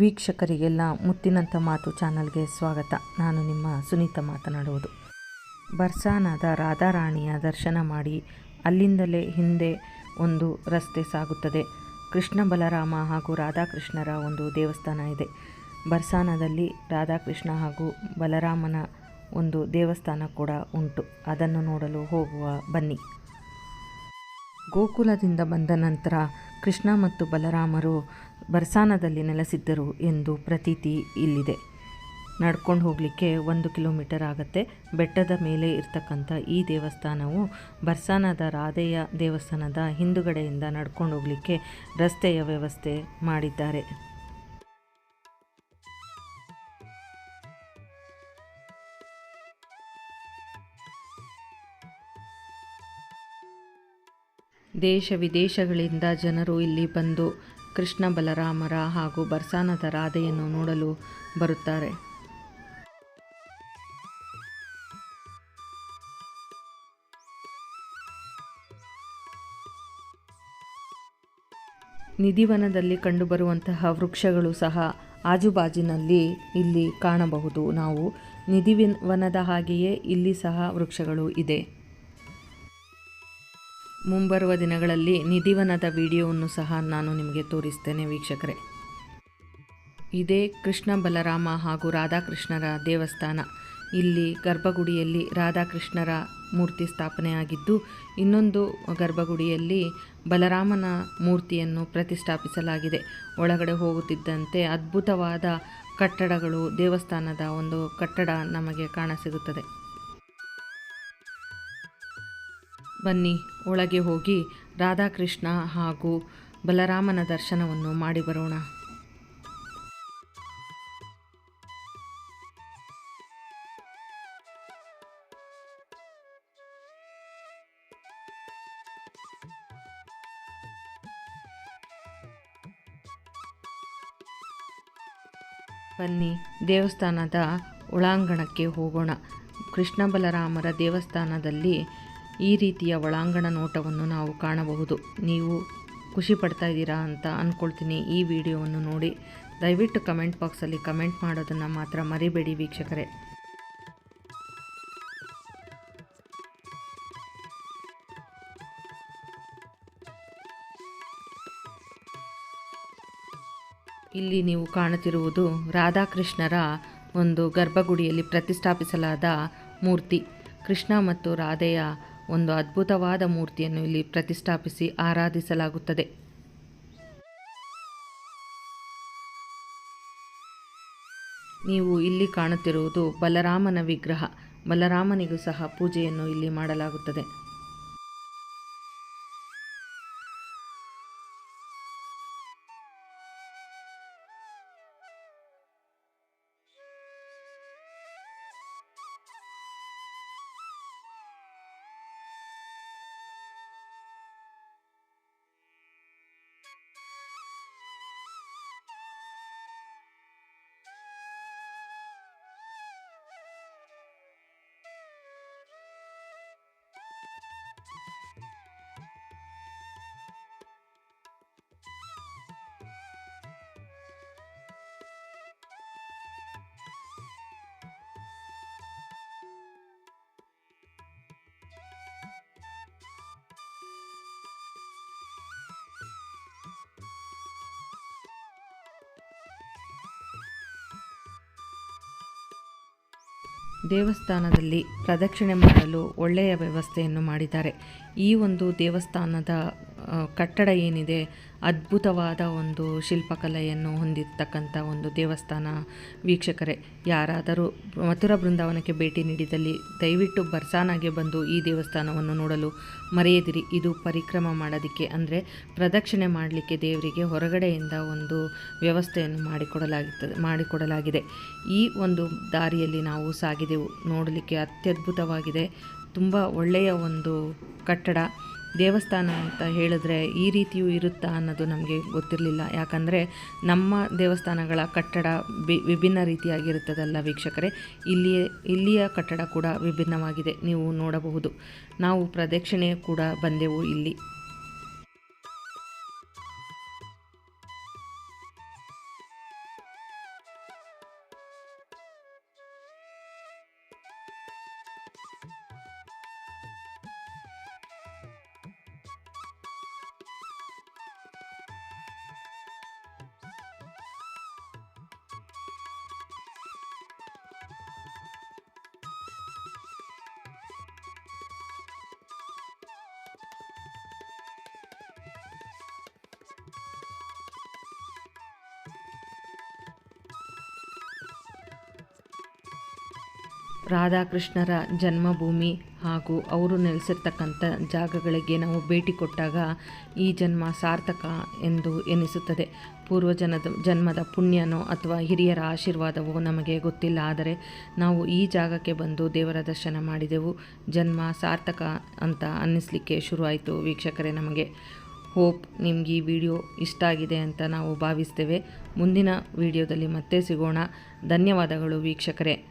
ವೀಕ್ಷಕರಿಗೆಲ್ಲ ಮುತ್ತಿನಂಥ ಮಾತು ಚಾನಲ್ಗೆ ಸ್ವಾಗತ. ನಾನು ನಿಮ್ಮ ಸುನೀತಾ ಮಾತನಾಡುವುದು. ಬರ್ಸಾನದ ರಾಧಾರಾಣಿಯ ದರ್ಶನ ಮಾಡಿ ಅಲ್ಲಿಂದಲೇ ಹಿಂದೆ ಒಂದು ರಸ್ತೆ ಸಾಗುತ್ತದೆ. ಕೃಷ್ಣ ಬಲರಾಮ ಹಾಗೂ ರಾಧಾಕೃಷ್ಣರ ಒಂದು ದೇವಸ್ಥಾನ ಇದೆ. ಬರ್ಸಾನದಲ್ಲಿ ರಾಧಾಕೃಷ್ಣ ಹಾಗೂ ಬಲರಾಮನ ಒಂದು ದೇವಸ್ಥಾನ ಕೂಡ ಉಂಟು. ಅದನ್ನು ನೋಡಲು ಹೋಗುವ ಬನ್ನಿ. ಗೋಕುಲದಿಂದ ಬಂದ ನಂತರ ಕೃಷ್ಣ ಮತ್ತು ಬಲರಾಮರು ಬರ್ಸಾನದಲ್ಲಿ ನೆಲೆಸಿದ್ದರು ಎಂದು ಪ್ರತೀತಿ ಇಲ್ಲಿದೆ. ನಡ್ಕೊಂಡು ಹೋಗಲಿಕ್ಕೆ ಒಂದು ಕಿಲೋಮೀಟರ್ ಆಗುತ್ತೆ. ಬೆಟ್ಟದ ಮೇಲೆ ಇರ್ತಕ್ಕಂಥ ಈ ದೇವಸ್ಥಾನವು ಬರ್ಸಾನದ ರಾಧೆಯ ದೇವಸ್ಥಾನದ ಹಿಂದುಗಡೆಯಿಂದ ನಡ್ಕೊಂಡು ಹೋಗಲಿಕ್ಕೆ ರಸ್ತೆಯ ವ್ಯವಸ್ಥೆ ಮಾಡಿದ್ದಾರೆ. ದೇಶ ವಿದೇಶಗಳಿಂದ ಜನರು ಇಲ್ಲಿ ಬಂದು ಕೃಷ್ಣ ಬಲರಾಮರ ಹಾಗೂ ಬರ್ಸಾನದ ರಾಧೆಯನ್ನು ನೋಡಲು ಬರುತ್ತಾರೆ. ನಿಧಿವನದಲ್ಲಿ ಕಂಡುಬರುವಂತಹ ವೃಕ್ಷಗಳು ಸಹ ಆಜುಬಾಜಿನಲ್ಲಿ ಇಲ್ಲಿ ಕಾಣಬಹುದು. ನಾವು ನಿಧಿವನದ ಹಾಗೆಯೇ ಇಲ್ಲಿ ಸಹ ವೃಕ್ಷಗಳು ಇದೆ. ಮುಂಬರುವ ದಿನಗಳಲ್ಲಿ ನಿಧಿವನದ ವಿಡಿಯೋವನ್ನು ಸಹ ನಾನು ನಿಮಗೆ ತೋರಿಸ್ತೇನೆ ವೀಕ್ಷಕರೇ. ಇದೇ ಕೃಷ್ಣ ಬಲರಾಮ ಹಾಗೂ ರಾಧಾಕೃಷ್ಣರ ದೇವಸ್ಥಾನ. ಇಲ್ಲಿ ಗರ್ಭಗುಡಿಯಲ್ಲಿ ರಾಧಾಕೃಷ್ಣರ ಮೂರ್ತಿ ಸ್ಥಾಪನೆಯಾಗಿದ್ದು, ಇನ್ನೊಂದು ಗರ್ಭಗುಡಿಯಲ್ಲಿ ಬಲರಾಮನ ಮೂರ್ತಿಯನ್ನು ಪ್ರತಿಷ್ಠಾಪಿಸಲಾಗಿದೆ. ಒಳಗಡೆ ಹೋಗುತ್ತಿದ್ದಂತೆ ಅದ್ಭುತವಾದ ಕಟ್ಟಡಗಳು ದೇವಸ್ಥಾನದ ಒಂದು ಕಟ್ಟಡ ನಮಗೆ ಕಾಣಸಿಗುತ್ತದೆ. ಬನ್ನಿ, ಒಳಗೆ ಹೋಗಿ ರಾಧಾಕೃಷ್ಣ ಹಾಗೂ ಬಲರಾಮನ ದರ್ಶನವನ್ನು ಮಾಡಿ ಬರೋಣ. ಬನ್ನಿ, ದೇವಸ್ಥಾನದ ಒಳಾಂಗಣಕ್ಕೆ ಹೋಗೋಣ. ಕೃಷ್ಣ ಬಲರಾಮರ ದೇವಸ್ಥಾನದಲ್ಲಿ ಈ ರೀತಿಯ ಒಳಾಂಗಣ ನೋಟವನ್ನು ನಾವು ಕಾಣಬಹುದು. ನೀವು ಖುಷಿ ಪಡ್ತಾ ಇದ್ದೀರಾ ಅಂತ ಅಂದ್ಕೊಳ್ತೀನಿ ಈ ವಿಡಿಯೋವನ್ನು ನೋಡಿ ದಯವಿಟ್ಟು ಕಮೆಂಟ್ ಬಾಕ್ಸಲ್ಲಿ ಕಮೆಂಟ್ ಮಾಡೋದನ್ನು ಮಾತ್ರ ಮರಿಬೇಡಿ ವೀಕ್ಷಕರೇ. ಇಲ್ಲಿ ನೀವು ಕಾಣುತ್ತಿರುವುದು ರಾಧಾಕೃಷ್ಣರ ಒಂದು ಗರ್ಭಗುಡಿಯಲ್ಲಿ ಪ್ರತಿಷ್ಠಾಪಿಸಲಾದ ಮೂರ್ತಿ. ಕೃಷ್ಣ ಮತ್ತು ರಾಧೆಯ ಒಂದು ಅದ್ಭುತವಾದ ಮೂರ್ತಿಯನ್ನು ಇಲ್ಲಿ ಪ್ರತಿಷ್ಠಾಪಿಸಿ ಆರಾಧಿಸಲಾಗುತ್ತದೆ. ನೀವು ಇಲ್ಲಿ ಕಾಣುತ್ತಿರುವುದು ಬಲರಾಮನ ವಿಗ್ರಹ. ಬಲರಾಮನಿಗೂ ಸಹ ಪೂಜೆಯನ್ನು ಇಲ್ಲಿ ಮಾಡಲಾಗುತ್ತದೆ. ದೇವಸ್ಥಾನದಲ್ಲಿ ಪ್ರದಕ್ಷಿಣೆ ಮಾಡಲು ಒಳ್ಳೆಯ ವ್ಯವಸ್ಥೆಯನ್ನು ಮಾಡಿದ್ದಾರೆ. ಈ ಒಂದು ದೇವಸ್ಥಾನದ ಕಟ್ಟಡ ಏನಿದೆ, ಅದ್ಭುತವಾದ ಒಂದು ಶಿಲ್ಪಕಲೆಯನ್ನು ಹೊಂದಿರತಕ್ಕಂಥ ಒಂದು ದೇವಸ್ಥಾನ. ವೀಕ್ಷಕರೇ, ಯಾರಾದರೂ ಮಥುರಾ ಬೃಂದಾವನಕ್ಕೆ ಭೇಟಿ ನೀಡಿದಲ್ಲಿ ದಯವಿಟ್ಟು ಬರ್ಸಾನಾಗೆ ಬಂದು ಈ ದೇವಸ್ಥಾನವನ್ನು ನೋಡಲು ಮರೆಯದಿರಿ. ಇದು ಪರಿಕ್ರಮ ಮಾಡೋದಕ್ಕೆ, ಅಂದರೆ ಪ್ರದಕ್ಷಿಣೆ ಮಾಡಲಿಕ್ಕೆ ದೇವರಿಗೆ ಹೊರಗಡೆಯಿಂದ ಒಂದು ವ್ಯವಸ್ಥೆಯನ್ನು ಮಾಡಿಕೊಡಲಾಗುತ್ತದೆ ಮಾಡಿಕೊಡಲಾಗಿದೆ. ಈ ಒಂದು ದಾರಿಯಲ್ಲಿ ನಾವು ಸಾಗಿದೆವು. ನೋಡಲಿಕ್ಕೆ ಅತ್ಯದ್ಭುತವಾಗಿದೆ. ತುಂಬ ಒಳ್ಳೆಯ ಒಂದು ಕಟ್ಟಡ. ದೇವಸ್ಥಾನ ಅಂತ ಹೇಳಿದ್ರೆ ಈ ರೀತಿಯೂ ಇರುತ್ತಾ ಅನ್ನೋದು ನಮಗೆ ಗೊತ್ತಿರಲಿಲ್ಲ. ಯಾಕಂದರೆ ನಮ್ಮ ದೇವಸ್ಥಾನಗಳ ಕಟ್ಟಡ ವಿಭಿನ್ನ ರೀತಿಯಾಗಿರುತ್ತದಲ್ಲ ವೀಕ್ಷಕರೇ. ಇಲ್ಲಿಯೇ, ಇಲ್ಲಿಯ ಕಟ್ಟಡ ಕೂಡ ವಿಭಿನ್ನವಾಗಿದೆ. ನೀವು ನೋಡಬಹುದು. ನಾವು ಪ್ರದಕ್ಷಿಣೆ ಕೂಡ ಬಂದೆವು ಇಲ್ಲಿ. ರಾಧಾಕೃಷ್ಣರ ಜನ್ಮಭೂಮಿ ಹಾಗೂ ಅವರು ನೆಲೆಸಿರ್ತಕ್ಕಂಥ ಜಾಗಗಳಿಗೆ ನಾವು ಭೇಟಿ ಕೊಟ್ಟಾಗ ಈ ಜನ್ಮ ಸಾರ್ಥಕ ಎಂದು ಎನಿಸುತ್ತದೆ. ಪೂರ್ವಜನದ ಜನ್ಮದ ಪುಣ್ಯನೋ ಅಥವಾ ಹಿರಿಯರ ಆಶೀರ್ವಾದವೋ ನಮಗೆ ಗೊತ್ತಿಲ್ಲ. ಆದರೆ ನಾವು ಈ ಜಾಗಕ್ಕೆ ಬಂದು ದೇವರ ದರ್ಶನ ಮಾಡಿದೆವು. ಜನ್ಮ ಸಾರ್ಥಕ ಅಂತ ಅನ್ನಿಸ್ಲಿಕ್ಕೆ ಶುರುವಾಯಿತು. ವೀಕ್ಷಕರೇ, ನಮಗೆ ಹೋಪ್ ನಿಮಗೆ ಈ ವಿಡಿಯೋ ಇಷ್ಟ ಆಗಿದೆ ಅಂತ ನಾವು ಭಾವಿಸ್ತೇವೆ. ಮುಂದಿನ ವಿಡಿಯೋದಲ್ಲಿ ಮತ್ತೆ ಸಿಗೋಣ. ಧನ್ಯವಾದಗಳು ವೀಕ್ಷಕರೇ.